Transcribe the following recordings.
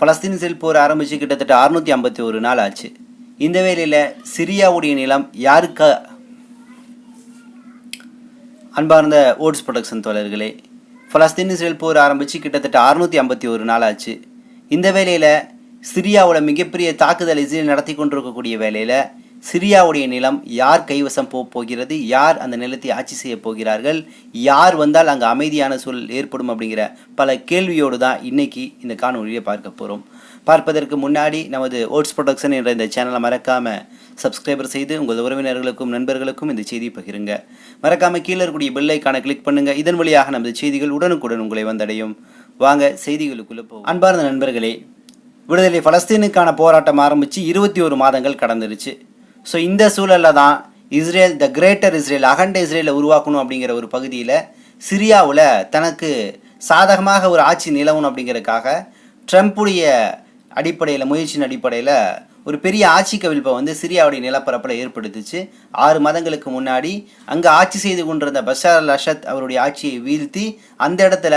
Palestine Israel போர் ஆரம்பித்து கிட்டத்தட்ட அறுநூற்றி ஐம்பத்தி ஒரு நாள் ஆச்சு. இந்த வேலையில் சிரியாவுடைய நிலம் யாருக்கா அன்பார்ந்த ஓட்ஸ் ப்ரொடக்ஷன் தோழர்களே பலஸ்தீன் இஸ்ரேல் போர் ஆரம்பித்து கிட்டத்தட்ட அறுநூற்றி ஐம்பத்தி ஒரு நாள் ஆச்சு. இந்த வேலையில் சிரியாவோட மிகப்பெரிய தாக்குதல் இஸ்ரேல் நடத்தி கொண்டிருக்கக்கூடிய வேலையில் சிரியாவுடைய நிலம் யார் கைவசம் போக போகிறது? யார் அந்த நிலத்தை ஆட்சி செய்ய போகிறார்கள்? யார் வந்தால் அங்கே அமைதியான சூழல் ஏற்படும் அப்படிங்கிற பல கேள்வியோடு தான் இன்றைக்கி இந்த காணொலியை பார்க்க போகிறோம் பார்ப்பதற்கு முன்னாடி நமது ஓட்ஸ் ப்ரொடக்ஷன் என்ற இந்த சேனலை மறக்காமல் சப்ஸ்கிரைபர் செய்து உங்கள் உறவினர்களுக்கும் நண்பர்களுக்கும் இந்த செய்தியை பகிருங்க. மறக்காமல் கீழே இருக்கக்கூடிய பெல் கிளிக் பண்ணுங்கள் இதன் வழியாக நமது செய்திகள் உடனுக்குடன் உங்களை வந்தடையும். வாங்க செய்திகளுக்குள்ளே போகும் அன்பார்ந்த நண்பர்களே விடுதலை பலஸ்தீனுக்கான போராட்டம் ஆரம்பித்து இருபத்தி ஒரு மாதங்கள் கடந்துருச்சு. ஸோ இந்த சூழலில் தான் இஸ்ரேல் த கிரேட்டர் இஸ்ரேல் அகண்ட இஸ்ரேலை உருவாக்கணும் அப்படிங்கிற ஒரு பகுதியில் சிரியாவில் தனக்கு சாதகமாக ஒரு ஆட்சி நிலவணும் அப்படிங்கிறதுக்காக ட்ரம்ப்புடைய அடிப்படையில் முயற்சியின் அடிப்படையில் ஒரு பெரிய ஆட்சி கவிழ்ப்பை வந்து சிரியாவுடைய நிலப்பரப்பில் ஏற்படுத்துச்சு. ஆறு மாதங்களுக்கு முன்னாடி அங்கே ஆட்சி செய்து கொண்டிருந்த பஷார் அல் அஷத் அவருடைய ஆட்சியை வீழ்த்தி அந்த இடத்துல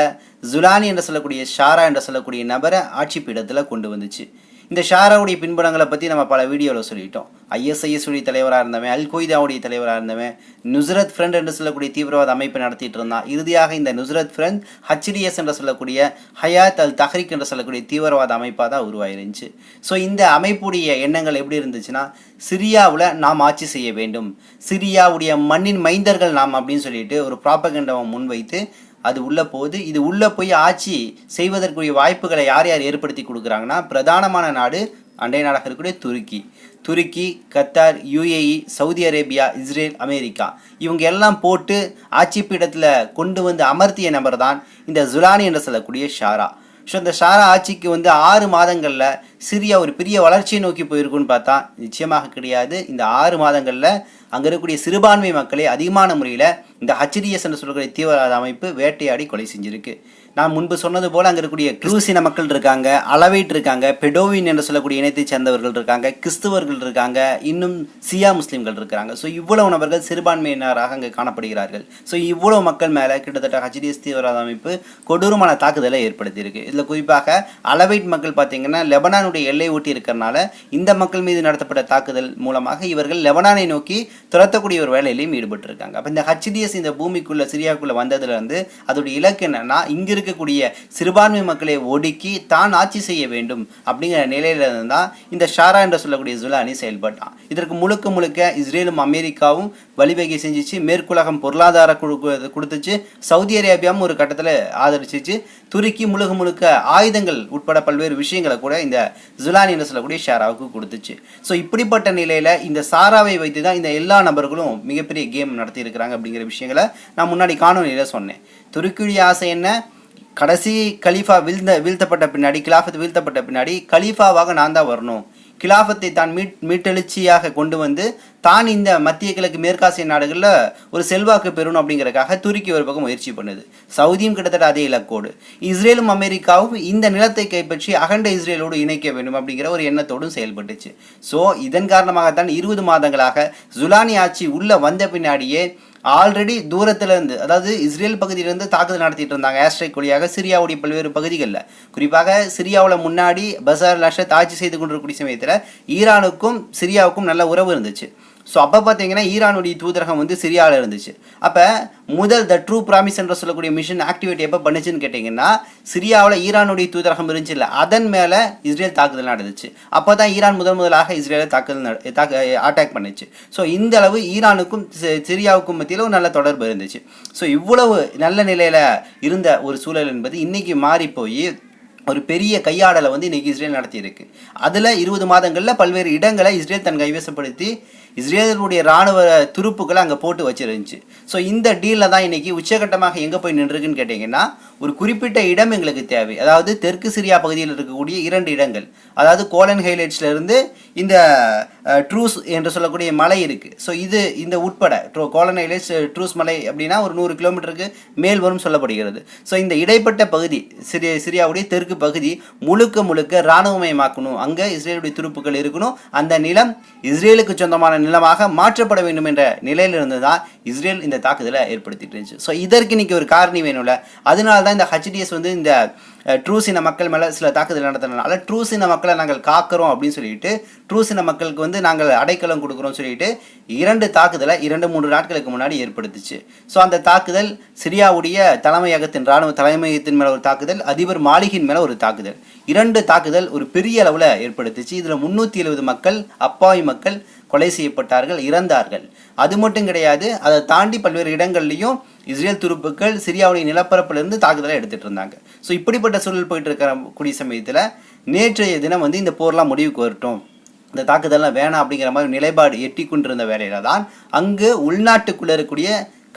ஜுலானி என்று சொல்லக்கூடிய ஷாரா என்று சொல்லக்கூடிய நபரை ஆட்சி பீடத்தில் கொண்டு வந்துச்சு. இந்த ஷாராவுடைய பின்புலங்களை பற்றி நம்ம பல வீடியோவில் சொல்லிட்டோம். ஐஎஸ்ஐஎஸ் உடைய தலைவராக இருந்தவன் அல் கொய்தாவுடைய தலைவராக இருந்தவன் நுஸ்ரத் ஃப்ரண்ட் என்று சொல்லக்கூடிய தீவிரவாத அமைப்பை நடத்திட்டு இருந்தான். இறுதியாக இந்த நுஸ்ரத் ஃப்ரண்ட் ஹச்டிஎஸ் என்று சொல்லக்கூடிய ஹயாத் அல் தஹ்ரிக் என்று சொல்லக்கூடிய தீவிரவாத அமைப்பாக தான் உருவாயிருந்துச்சு. ஸோ இந்த அமைப்புடைய எண்ணங்கள் எப்படி இருந்துச்சுன்னா சிரியாவில் நாம் ஆட்சி செய்ய வேண்டும். சிரியாவுடைய மண்ணின் மைந்தர்கள் நாம் அப்படின்னு சொல்லிட்டு ஒரு ப்ராப்பகண்டவை முன்வைத்து அது உள்ளே போகுது. இது உள்ளே போய் ஆட்சி செய்வதற்குரிய வாய்ப்புகளை யார் யார் ஏற்படுத்தி கொடுக்குறாங்கன்னா பிரதானமான நாடு அண்டை நாடாக இருக்கக்கூடிய துருக்கி. துருக்கி Qatar UAE Saudi Arabia Israel America. இவங்க எல்லாம் போட்டு ஆட்சி பீடத்தில் கொண்டு வந்து அமர்த்திய நபர் தான் இந்த ஜுலானி என்று சொல்லக்கூடிய ஷாரா. ஸோ இந்த ஷாரா ஆட்சிக்கு வந்து ஆறு மாதங்களில் சிரியா ஒரு பெரிய வளர்ச்சியை நோக்கி போயிருக்குன்னு பார்த்தா நிச்சயமாக கிடையாது. இந்த ஆறு மாதங்களில் அங்கே இருக்கக்கூடிய சிறுபான்மை மக்களை அதிகமான முறையில் இந்த ஹச்டிஎஸ் என்று சொல்லக்கூடிய தீவிரவாத அமைப்பு வேட்டையாடி கொலை செஞ்சிருக்கு. நான் முன்பு சொன்னது போல் அங்கே இருக்கக்கூடிய கிறிஸ்தின மக்கள் இருக்காங்க அளவைட் இருக்காங்க பெடோவின் என்று சொல்லக்கூடிய இனத்தைச் சேர்ந்தவர்கள் இருக்காங்க கிறிஸ்துவர்கள் இருக்காங்க இன்னும் சியா முஸ்லீம்கள் இருக்காங்க ஸோ இவ்வளவு நபர்கள் சிறுபான்மையினராக அங்கே காணப்படுகிறார்கள். ஸோ இவ்வளவு மக்கள் மேலே கிட்டத்தட்ட ஹச்டிஎஸ் தீவிரவாத அமைப்பு கொடூரமான தாக்குதலை ஏற்படுத்தியிருக்கு. இதில் குறிப்பாக அளவைட் மக்கள் பார்த்தீங்கன்னா லெபனானுடைய எல்லை ஒட்டி இருக்கிறனால இந்த மக்கள் மீது நடத்தப்பட்ட தாக்குதல் மூலமாக இவர்கள் லெபனானை நோக்கி துரத்தக்கூடிய ஒரு வேலையிலையும் ஈடுபட்டிருக்காங்க. அப்போ இந்த ஹச்டிஎஸ் இந்த பூமிக்குள்ளே சிரியாவுக்குள்ளே வந்ததுலேருந்து அதோடைய இலக்கு என்னென்னா இங்கிரு இருக்கக்கூடிய சிறுபான்மை மக்களை ஒடுக்கி தான் ஆட்சி செய்ய வேண்டும் அப்படிங்கிற நிலையில இருந்தால் இந்த ஷாரா என்று சொல்லக்கூடிய ஜுலானி செயல்பட்டான். இதற்கு முழுக்க முழுக்க இஸ்ரேலும் அமெரிக்காவும் வழிவகை செஞ்சிச்சு. மேற்குலகம் பொருளாதார குழு கொடுத்துச்சு. சவுதி அரேபியாவும் ஒரு கட்டத்தில் ஆதரிச்சிச்சு. துருக்கி முழுக்க முழுக்க ஆயுதங்கள் உட்பட பல்வேறு விஷயங்களை கூட இந்த ஜுலானி என்று சொல்லக்கூடிய ஷாராவுக்கு கொடுத்துச்சு. ஸோ இப்படிப்பட்ட நிலையில் இந்த சாராவை வைத்து தான் இந்த எல்லா நபர்களும் மிகப்பெரிய கேம் நடத்தி இருக்கிறாங்க அப்படிங்கிற விஷயங்களை நான் முன்னாடி காணொலியில் சொன்னேன். துருக்கியுடைய ஆசை என்ன? கடைசி கலீஃபா வீழ்ந்த வீழ்த்தப்பட்ட பின்னாடி கிலாஃபத் வீழ்த்தப்பட்ட பின்னாடி கலீஃபாவாக நான் தான் வரணும். கிலாஃபத்தை தான் மீட் மீட்டெழுச்சியாக கொண்டு வந்து தான் இந்த மத்திய கிழக்கு மேற்காசிய நாடுகளில் ஒரு செல்வாக்கு பெறணும் அப்படிங்கிறதுக்காக துருக்கி ஒரு பக்கம் முயற்சி பண்ணுது. சவுதியும் கிட்டத்தட்ட அதே இலக்கோடு. இஸ்ரேலும் அமெரிக்காவும் இந்த நிலத்தை கைப்பற்றி அகண்ட இஸ்ரேலோடு இணைக்க வேண்டும் அப்படிங்கிற ஒரு எண்ணத்தோடும் செயல்பட்டுச்சு. ஸோ இதன் காரணமாகத்தான் இருபது மாதங்களாக ஜுலானி ஆட்சி உள்ளே வந்த பின்னாடியே ஆல்ரெடி தூரத்திலிருந்து அதாவது இஸ்ரேல் பகுதியிலிருந்து தாக்குதல் நடத்திட்டு இருந்தாங்க ஏஸ்ட்ரைக் வழியாக சிரியாவுடைய பல்வேறு பகுதிகளில். குறிப்பாக சிரியாவில் முன்னாடி பசார் லஷத் ஆட்சி செய்து கொண்டிருக்கக்கூடிய சமயத்தில் ஈரானுக்கும் சிரியாவுக்கும் நல்ல உறவு இருந்துச்சு. ஸோ அப்போ பார்த்தீங்கன்னா ஈரானுடைய தூதரகம் வந்து சிரியாவில் இருந்துச்சு. அப்போ முதல் த ட்ரூ ப்ராமிஸ் என்ற சொல்லக்கூடிய மிஷன் ஆக்டிவேட் எப்போ பண்ணுச்சுன்னு கேட்டிங்கன்னா சிரியாவில் ஈரானுடைய தூதரகம் இருந்துச்சு இல்லை அதன் மேலே இஸ்ரேல் தாக்குதல் நடந்துச்சு. அப்போ தான் ஈரான் முதல் முதலாக இஸ்ரேலை தாக்குதல் நட- தாக்க அட்டாக் பண்ணுச்சு. ஸோ இந்த அளவு ஈரானுக்கும் சிரியாவுக்கும் மத்தியில் ஒரு நல்ல தொடர்பு இருந்துச்சு. ஸோ இவ்வளவு நல்ல நிலையில் இருந்த ஒரு சூழல் என்பது இன்றைக்கி மாறி போய் ஒரு பெரிய கையாடலை வந்து இன்றைக்கி இஸ்ரேல் நடத்தியிருக்கு. அதில் இருபது மாதங்களில் பல்வேறு இடங்களை இஸ்ரேல் தன் கைவசப்படுத்தி இஸ்ரேலுடைய ராணுவ துருப்புக்களை அங்கே போட்டு வச்சிருந்துச்சு. ஸோ இந்த டீலில் தான் இன்னைக்கு உச்சகட்டமாக எங்கே போய் நின்றுருக்குன்னு கேட்டிங்கன்னா ஒரு குறிப்பிட்ட இடம் எங்களுக்கு தேவை. அதாவது தெற்கு சிரியா பகுதியில் இருக்கக்கூடிய இரண்டு இடங்கள். அதாவது கோலன் ஹைலைட்ஸ்ல இருந்து இந்த ட்ரூஸ் என்று சொல்லக்கூடிய மலை இருக்குது ஸோ இது இந்த உட்பட ட்ரோ கோலன் ட்ரூஸ் மலை அப்படின்னா ஒரு நூறு கிலோமீட்டருக்கு மேல் வரும் சொல்லப்படுகிறது. ஸோ இந்த இடைப்பட்ட பகுதி சிறிய சிரியாவுடைய தெற்கு பகுதி முழுக்க முழுக்க இராணுவமயமாக்கணும். அங்கே இஸ்ரேலுடைய துருப்புகள் இருக்கணும். அந்த நிலம் இஸ்ரேலுக்கு சொந்தமான நிலமாக மாற்றப்பட வேண்டும் என்ற நிலையிலிருந்து தான் இஸ்ரேல் இந்த தாக்குதலை ஏற்படுத்திட்டு இருந்துச்சு. ஸோ இதற்கு இன்னைக்கு ஒரு காரணி வேணும்ல. அதனால தான் இந்த ஹச்டிஎஸ் வந்து இந்த ட்ரூஸ் இன மக்கள் மேலே சில தாக்குதல் நடத்துறதுனால ட்ரூஸ் இன மக்களை நாங்கள் காக்கிறோம் அப்படின்னு சொல்லிட்டு ட்ரூஸ் இன மக்களுக்கு வந்து நாங்கள் அடைக்கலம் கொடுக்குறோம் சொல்லிட்டு இரண்டு தாக்குதலை இரண்டு மூன்று நாட்களுக்கு முன்னாடி ஏற்படுத்துச்சு. ஸோ அந்த தாக்குதல் சிரியாவுடைய தலைமையகத்தின் ராணுவ தலைமையகத்தின் மேலே ஒரு தாக்குதல் அதிபர் மாளிகையின் மேலே ஒரு தாக்குதல். இரண்டு தாக்குதல் ஒரு பெரிய அளவில் ஏற்படுத்துச்சு. இதில் முந்நூற்றி எழுபது மக்கள் அப்பாவி மக்கள் கொலை செய்யப்பட்டார்கள் இறந்தார்கள். அது மட்டும் கிடையாது அதை தாண்டி பல்வேறு இடங்கள்லையும் இஸ்ரேல் துருப்புக்கள் சிரியாவுடைய நிலப்பரப்பிலிருந்து தாக்குதலை எடுத்துகிட்டு இருந்தாங்க. ஸோ இப்படிப்பட்ட சூழல் போயிட்டு இருக்கிற கூடிய சமயத்தில் நேற்றைய தினம் வந்து இந்த போர்லாம் முடிவுக்கு வரட்டும். இந்த தாக்குதல்லாம் வேணாம் அப்படிங்கிற மாதிரி நிலைப்பாடு எட்டி கொண்டிருந்த வேலையில் தான் அங்கு உள்நாட்டுக்குள்ளே இருக்கக்கூடிய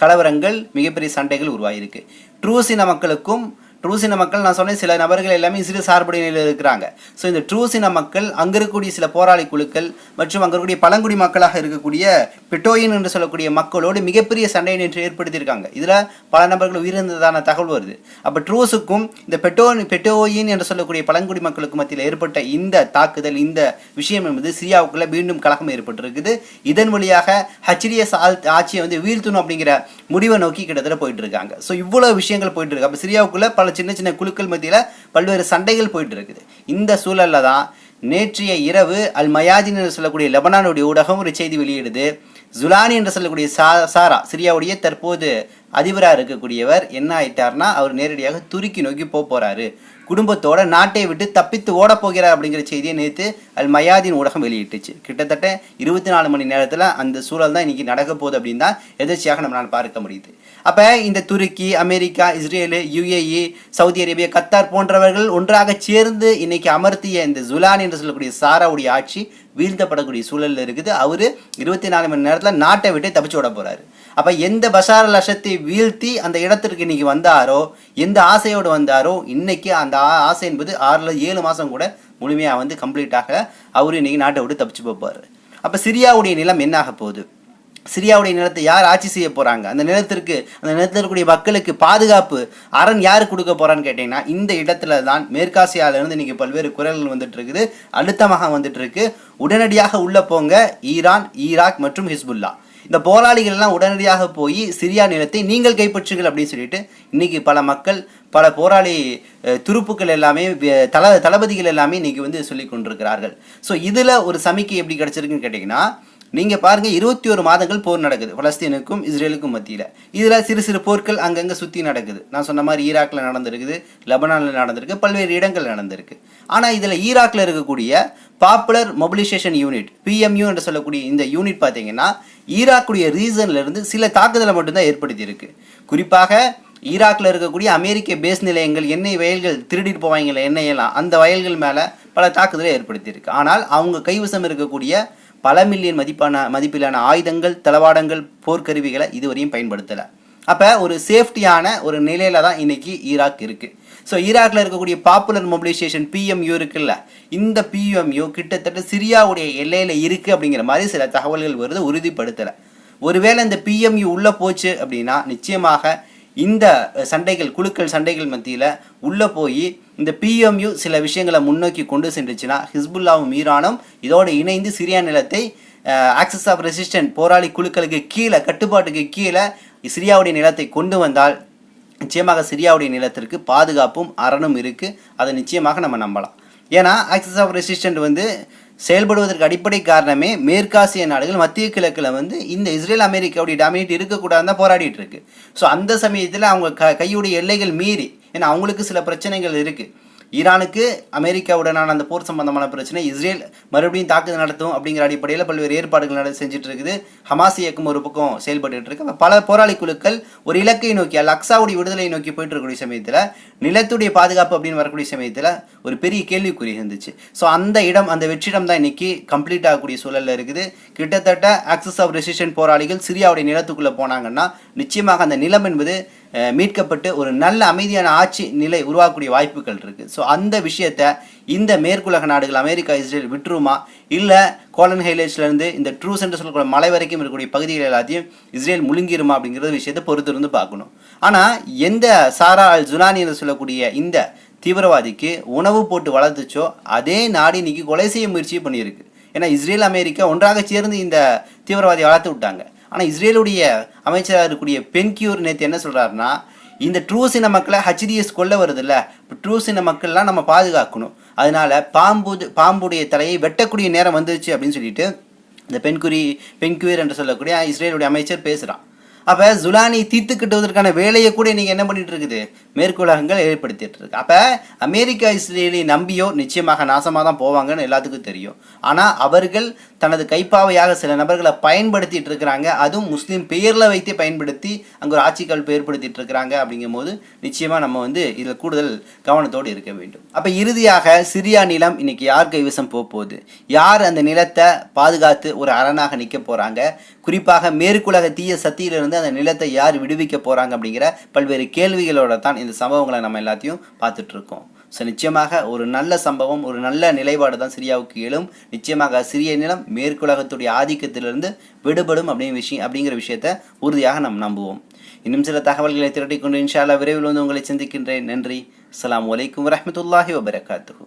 கலவரங்கள் மிகப்பெரிய சண்டைகள் உருவாகியிருக்கு ட்ரூசின மக்களுக்கும் ட்ரூசின மக்கள் நான் சொன்னேன் சில நபர்கள் எல்லாமே சிறு சார்புடைய நிலையில் இருக்கிறாங்க. ஸோ இந்த ட்ரூசின மக்கள் அங்கே இருக்கக்கூடிய சில போராளி குழுக்கள் மற்றும் அங்கே இருக்கக்கூடிய பழங்குடி மக்களாக இருக்கக்கூடிய பெட்டோயின் என்று சொல்லக்கூடிய மக்களோடு மிகப்பெரிய சண்டையை நேற்று ஏற்படுத்தியிருக்காங்க. இதில் பல நபர்கள் உயிரிழந்ததான தகவல் வருது. அப்போ ட்ரூஸுக்கும் இந்த பெட்டோ பெட்டோயின் என்று சொல்லக்கூடிய பழங்குடி மக்களுக்கு மத்தியில் ஏற்பட்ட இந்த தாக்குதல் இந்த விஷயம் என்பது சிரியாவுக்குள்ள மீண்டும் கலகம் ஏற்பட்டிருக்குது. இதன் வழியாக ஹச்டிஎஸ் ஆட்சியை வந்து வீழ்த்தணும் அப்படிங்கிற முடிவை நோக்கி கிட்டத்தட்ட போயிட்டு இருக்காங்க. ஸோ இவ்வளோ விஷயங்கள் போயிட்டு இருக்கு. அப்போ சிரியாவுக்குள்ள பல சின்ன சின்ன குழுக்கள் மத்தியில் பல்வேறு சண்டைகள் போயிட்டு இருக்குது இந்த சூழல்ல தான் நேற்றைய இரவு அல் மயாஜின் என்று சொல்லக்கூடிய லெபனானுடைய ஊடகம் ஒரு செய்தி வெளியிடுது. ஜுலானி என்று சொல்லக்கூடிய சா சாரா சிரியாவுடைய தற்போது அதிபராக இருக்கக்கூடியவர் என்ன ஆயிட்டார்னா அவர் நேரடியாக துருக்கி நோக்கி போக போறாரு. குடும்பத்தோட நாட்டை விட்டு தப்பித்து ஓட போகிறார் அப்படிங்கிற செய்தியை நேற்று அல் மயாதின் ஊடகம் வெளியிட்டுச்சு. கிட்டத்தட்ட இருபத்தி நாலு மணி நேரத்தில் அந்த சூழல் தான் இன்னைக்கு நடக்க போகுது அப்படின்னு தான் எதிர்ச்சியாக நம்மளால் பார்க்க முடியுது. அப்போ இந்த துருக்கி America Israel UAE Saudi Arabia Qatar போன்றவர்கள் ஒன்றாக சேர்ந்து இன்னைக்கு அமர்த்திய இந்த ஜுலான் என்று சொல்லக்கூடிய சாராவுடைய ஆட்சி வீழ்த்தப்படக்கூடிய சூழலில் இருக்குது. அவர் இருபத்தி நாலு மணி நேரத்தில் நாட்டை விட்டு தப்பிச்சு விட போகிறாரு அப்போ எந்த பஷார் லஷத்தை வீழ்த்தி அந்த இடத்திற்கு இன்றைக்கி வந்தாரோ எந்த ஆசையோடு வந்தாரோ இன்றைக்கி அந்த ஆசை என்பது ஆறில் ஏழு மாதம் கூட முழுமையாக வந்து கம்ப்ளீட்டாக அவர் இன்றைக்கி நாட்டை விட்டு தப்பிச்சு போப்பார் அப்போ சிரியாவுடைய நிலம் என்ன ஆக போகுது? சிரியாவுடைய நிலத்தை யார் ஆட்சி செய்ய போகிறாங்க அந்த நிலத்திற்கு அந்த நிலத்தில் இருக்கக்கூடிய மக்களுக்கு பாதுகாப்பு அரண் யார் கொடுக்க போகிறான்னு கேட்டிங்கன்னா இந்த இடத்துல தான் மேற்காசியால இன்றைக்கி இன்னைக்கு பல்வேறு குரல்கள் வந்துட்டு இருக்குது அழுத்தமாக வந்துட்டு இருக்கு உடனடியாக உள்ளே போங்க. ஈரான் ஈராக் மற்றும் ஹிஸ்புல்லா. இந்த போராளிகள் எல்லாம் உடனடியாக போய் சிரியா நிலத்தை நீங்கள் கைப்பற்றுங்கள் அப்படின்னு சொல்லிட்டு இன்றைக்கி பல மக்கள் பல போராளி துருப்புக்கள் எல்லாமே தள தளபதிகள் எல்லாமே இன்றைக்கி வந்து சொல்லி கொண்டிருக்கிறார்கள். ஸோ இதில் ஒரு சமிக்கை எப்படி கிடச்சிருக்குன்னு கேட்டிங்கன்னா நீங்கள் பாருங்கள் இருபத்தி ஒரு மாதங்கள் போர் நடக்குது பலஸ்தீனுக்கும் இஸ்ரேலுக்கும் மத்தியில். இதில் சிறு சிறு போர்கள் அங்கங்கே சுற்றி நடக்குது. நான் சொன்ன மாதிரி ஈராக்கில் நடந்திருக்குது லெபனானில் நடந்திருக்கு பல்வேறு இடங்கள் நடந்திருக்கு. ஆனால் இதில் ஈராக்கில் இருக்கக்கூடிய பாப்புலர் மொபிலைசேஷன் யூனிட் பிஎம்யூ என்று சொல்லக்கூடிய இந்த யூனிட் பார்த்தீங்கன்னா ஈராக்குடைய ரீசன்லேருந்து சில தாக்குதலை மட்டும்தான் ஏற்படுத்தியிருக்கு. குறிப்பாக ஈராக்கில் இருக்கக்கூடிய அமெரிக்க பேஸ் நிலையங்கள் எண்ணெய் வயல்கள் திருடிட்டு போவாங்களே எண்ணெய் எல்லாம் அந்த வயல்கள் மேலே பல தாக்குதலை ஏற்படுத்தியிருக்கு. ஆனால் அவங்க கைவசம் இருக்கக்கூடிய பல மில்லியன் மதிப்பான மதிப்பிலான ஆயுதங்கள் தளவாடங்கள் போர்க்கருவிகளை இதுவரையும் பயன்படுத்தலை. அப்போ ஒரு சேஃப்டியான ஒரு நிலையில தான் இன்னைக்கு ஈராக் இருக்குது ஸோ ஈராக்ல இருக்கக்கூடிய பாப்புலர் மொபிலைசேஷன் பிஎம்யூ இருக்குல்ல இந்த பிஎம்யூ கிட்டத்தட்ட சிரியாவுடைய எல்லையில் இருக்குது அப்படிங்கிற மாதிரி சில தகவல்கள் வருது உறுதிப்படுத்தலை. ஒருவேளை இந்த பிஎம்யூ உள்ளே போச்சு அப்படின்னா நிச்சயமாக இந்த சண்டைகள் குழுக்கள் சண்டைகள் மத்தியில் உள்ளே போய் இந்த பிஎம்யூ சில விஷயங்களை முன்னோக்கி கொண்டு சென்றுச்சுன்னா ஹிஸ்புல்லாவும் ஈரானும் இதோடு இணைந்து சிரியா நிலத்தை ஆக்சஸ் ஆஃப் ரெசிஸ்டன்ட் போராளி குழுக்களுக்கு கீழே கட்டுப்பாட்டுக்கு கீழே சிரியாவுடைய நிலத்தை கொண்டு வந்தால் நிச்சயமாக சிரியாவுடைய நிலத்திற்கு பாதுகாப்பும் அரணும் இருக்குது அதை நிச்சயமாக நம்ம நம்பலாம். ஏன்னா ஆக்சஸ் ஆஃப் ரெசிஸ்டன்ட் வந்து செயல்படுவதற்கு அடிப்படை காரணமே மேற்காசிய நாடுகள் மத்திய கிழக்கில் வந்து இந்த இஸ்ரேல் அமெரிக்காவுடைய டாமினேட் இருக்கக்கூடாதுன்னு தான் போராடிட்டு இருக்கு. ஸோ அந்த சமயத்தில் அவங்க க கையுடைய எல்லைகள் மீறி ஏன்னா அவங்களுக்கு சில பிரச்சனைகள் இருக்குது ஈரானுக்கு அமெரிக்காவுடனான அந்த போர் சம்பந்தமான பிரச்சனை இஸ்ரேல் மறுபடியும் தாக்குதல் நடத்தும் அப்படிங்கிற அடிப்படையில் பல்வேறு ஏற்பாடுகள் நட செஞ்சுட்டு இருக்குது ஹமாஸ் இயக்கம் ஒரு பக்கம் செயல்பட்டு இருக்கு பல போராளி குழுக்கள் ஒரு இலக்கை நோக்கி அல் அக்ஸாவுடைய விடுதலை நோக்கி போயிட்டு இருக்கக்கூடிய சமயத்தில் நிலத்துடைய பாதுகாப்பு அப்படின்னு வரக்கூடிய சமயத்தில் ஒரு பெரிய கேள்விக்குறி இருந்துச்சு. ஸோ அந்த இடம் அந்த வெற்றிடம் தான் இன்னைக்கு கம்ப்ளீட் ஆகக்கூடிய சூழலில் இருக்குது. கிட்டத்தட்ட ஆக்சஸ் ஆஃப் ரெசிஸ்டன்ட் போராளிகள் சிரியாவுடைய நிலத்துக்குள்ளே போனாங்கன்னா நிச்சயமாக அந்த நிலம் என்பது மீட்கப்பட்டு ஒரு நல்ல அமைதியான ஆட்சி நிலை உருவாக்கக்கூடிய வாய்ப்புகள் இருக்குது ஸோ அந்த விஷயத்தை இந்த மேற்குலக நாடுகள் அமெரிக்கா இஸ்ரேல் விட்டுருமா? இல்லை கோலன் ஹைலேட்ஸ்லேருந்து இந்த ட்ரூஸ் என்று சொல்லக்கூடிய மலை வரைக்கும் இருக்கக்கூடிய பகுதிகள் எல்லாத்தையும் இஸ்ரேல் முழுங்கிருமா அப்படிங்கிற விஷயத்தை பொறுத்து இருந்து பார்க்கணும். ஆனால் எந்த சாரா அல் ஜுலானி என்று சொல்லக்கூடிய இந்த தீவிரவாதிக்கு உணவு போட்டு வளர்த்துச்சோ அதே நாடு இன்னைக்கு கொலை செய்ய முயற்சி பண்ணியிருக்கு. ஏன்னா இஸ்ரேல் அமெரிக்கா ஒன்றாக சேர்ந்து இந்த தீவிரவாதியை வளர்த்து விட்டாங்க. ஆனால் இஸ்ரேலுடைய அமைச்சராக இருக்கக்கூடிய பென்கியூர் நேற்று என்ன சொல்கிறாருன்னா இந்த ட்ரூஸ் இன மக்களை ஹச்டிஎஸ் கொல்ல வருதுல்ல இப்போ ட்ரூஸ் இன மக்கள்லாம் நம்ம பாதுகாக்கணும். அதனால பாம்பு பாம்புடைய தலையை வெட்டக்கூடிய நேரம் வந்துருச்சு அப்படின்னு சொல்லிட்டு இந்த பெண்குறி பெண்குயர் என்று சொல்லக்கூடிய இஸ்ரேலுடைய அமைச்சர் பேசுகிறான் அப்போ ஜுலானி தீர்த்து கட்டுவதற்கான வேலையை கூட நீங்கள் என்ன பண்ணிட்டு இருக்குது மேற்குலகங்கள் ஏற்படுத்திட்டு இருக்கு அப்போ அமெரிக்கா இஸ்ரேலை நம்பியோ நிச்சயமாக நாசமாக தான் போவாங்கன்னு எல்லாத்துக்கும் தெரியும். ஆனால் அவர்கள் தனது கைப்பாவையாக சில நபர்களை பயன்படுத்திட்டு இருக்கிறாங்க அதுவும் முஸ்லீம் பெயரில் வைத்தே பயன்படுத்தி அங்கே ஒரு ஆட்சிகள் ஏற்படுத்திட்டு இருக்கிறாங்க அப்படிங்கும்போது நிச்சயமாக நம்ம வந்து இதில் கூடுதல் கவனத்தோடு இருக்க வேண்டும். அப்போ இறுதியாக சிரியா நிலம் இன்னைக்கு யார் கைவசம் போக போகுது? யார் அந்த நிலத்தை பாதுகாத்து ஒரு அரணாக நிற்க போகிறாங்க குறிப்பாக மேற்குலக தீய சக்தியிலிருந்து அந்த நிலத்தை யார் விடுவிக்க போகிறாங்க அப்படிங்கிற பல்வேறு கேள்விகளோட தான் இந்த சம்பவங்களை நம்ம எல்லாத்தையும் பார்த்துட்ருக்கோம். ஸோ நிச்சயமாக ஒரு நல்ல சம்பவம் ஒரு நல்ல நிலைப்பாடு தான் சிரியாவுக்கு எழும். நிச்சயமாக சிறிய நிலம் மேற்குலகத்துடைய ஆதிக்கத்திலிருந்து விடுபடும் அப்படிங்கிற விஷயம் அப்படிங்கிற விஷயத்தை உறுதியாக நாம் நம்புவோம். இன்னும் சில தகவல்களை திரட்டிக்கொண்டு இன்ஷால்லா விரைவில் வந்து உங்களை சந்திக்கின்றேன். நன்றி. அஸ்ஸலாமு வலைக்கம் வரமத்துல்லாஹி வபரகாத்து